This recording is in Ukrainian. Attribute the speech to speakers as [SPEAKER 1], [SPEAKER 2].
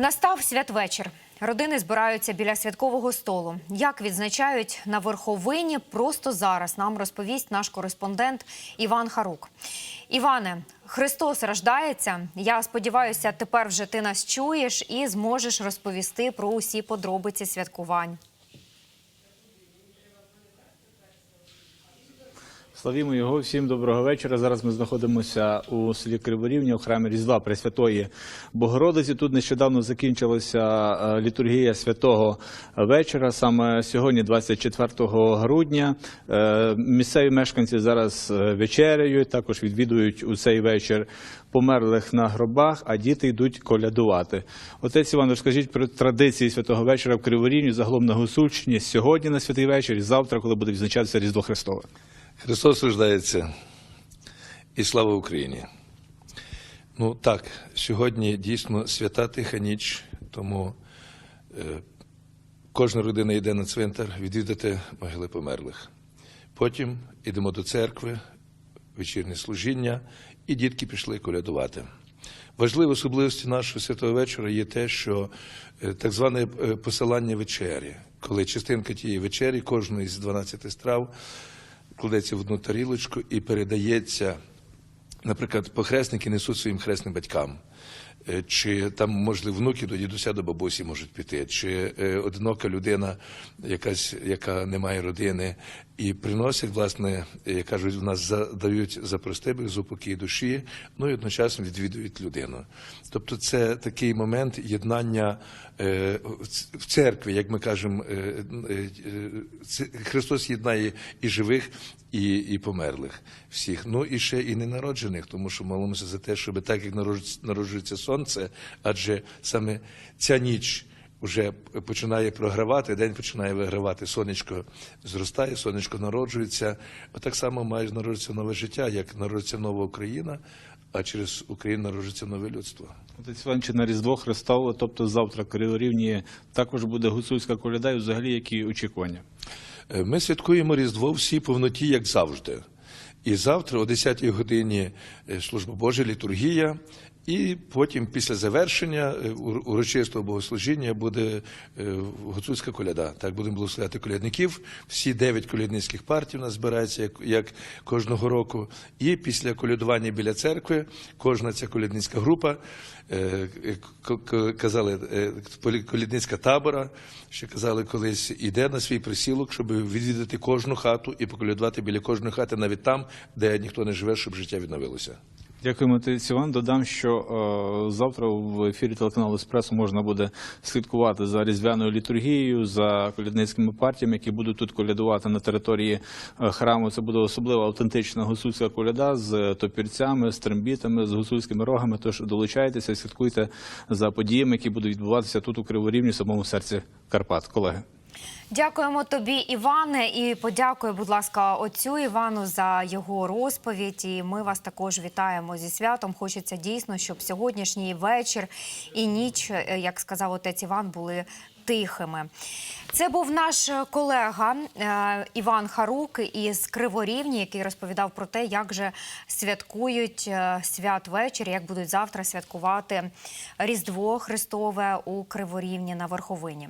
[SPEAKER 1] Настав святвечір. Родини збираються біля святкового столу. Як відзначають на верховині, просто зараз нам розповість наш кореспондент Іван Харук. Іване, Христос рождається. Я сподіваюся, тепер вже ти нас чуєш і зможеш розповісти про усі подробиці святкувань.
[SPEAKER 2] Славімо його, всім доброго вечора. Зараз ми знаходимося у селі Криворівня у храмі Різдва Пресвятої Богородиці. Тут нещодавно закінчилася е, літургія святого вечора. Саме сьогодні, 24 грудня. Е, Місцеві мешканці зараз е, вечеряють, також відвідують у цей вечір померлих на гробах, а діти йдуть колядувати. Отець Іван, розкажіть про традиції святого вечора в Криворівні, загалом на Гусульщині, сьогодні на святий вечір і завтра, коли буде відзначатися Різдво Христове.
[SPEAKER 3] Христос рождається і слава Україні. Ну так, сьогодні дійсно свята тиха ніч, тому е, кожна родина йде на цвинтар відвідати могили померлих. Потім йдемо до церкви, вечірнє служіння, і дітки пішли колядувати. Важливою особливості нашого святого вечора є те, що е, так зване е, посилання вечері, коли частинка тієї вечері, кожної з 12 страв, кладеться в одну тарілочку і передається, наприклад, похресники несуть своїм хресним батькам. Е, Чи там, можливо, внуки до дідуся до бабусі можуть піти, чи е, одинока людина, якась, яка не має родини, і приносять, власне, як кажуть, в нас задають за простибих, за упокій душі, ну і одночасно відвідують людину. Тобто це такий момент єднання е, в церкві, як ми кажемо, Христос єднає і живих, і, і померлих всіх. Ну і ще і ненароджених, тому що молимося за те, щоб так як народжується- народжується сонце, адже саме ця ніч. Вже починає програвати, день починає вигравати. Сонечко зростає, сонечко народжується. Отак само має народитися нове життя, як народиться нова Україна, а через Україну народжується нове людство.
[SPEAKER 2] Отець Іван, чи на Різдво Христове, тобто завтра Криворівні також буде гуцульська коляда, і взагалі які очікування?
[SPEAKER 3] Е, Ми святкуємо Різдво всі повноті, як завжди. І завтра, о 10-й годині, е, служба Божа, літургія, і потім, після завершення е, урочистого богослужіння, буде е, гуцульська коляда. Так будемо благословляти колядників. Всі дев'ять колядницьких партій у нас збираються, як, кожного року. І після колядування біля церкви кожна ця колядницька група, е, казали, колядницька табора, ще казали колись, іде на свій присілок, щоб відвідати кожну хату і поколядувати біля кожної хати, навіть там, де ніхто не живе, щоб життя відновилося.
[SPEAKER 2] Дякуємо, отець Іван. Додам, що е, завтра в ефірі телеканалу Еспресо можна буде слідкувати за різдвяною літургією, за колядницькими партіями, які будуть тут колядувати на території е, храму. Це буде особливо автентична гуцульська коляда з топірцями, з трембітами, з гуцульськими рогами. Тож долучайтеся, слідкуйте за подіями, які будуть відбуватися тут у Криворівні, в самому серці Карпат. Колеги.
[SPEAKER 1] Дякуємо тобі, Іване, і подякую, будь ласка, отцю Івану за його розповідь. І ми вас також вітаємо зі святом. Хочеться дійсно, щоб сьогоднішній вечір і ніч, е, як сказав отець Іван, були тихими. Це був наш колега е, Іван Харук із Криворівні, який розповідав про те, як же святкують е, святвечір, як будуть завтра святкувати Різдво Христове у Криворівні на Верховині.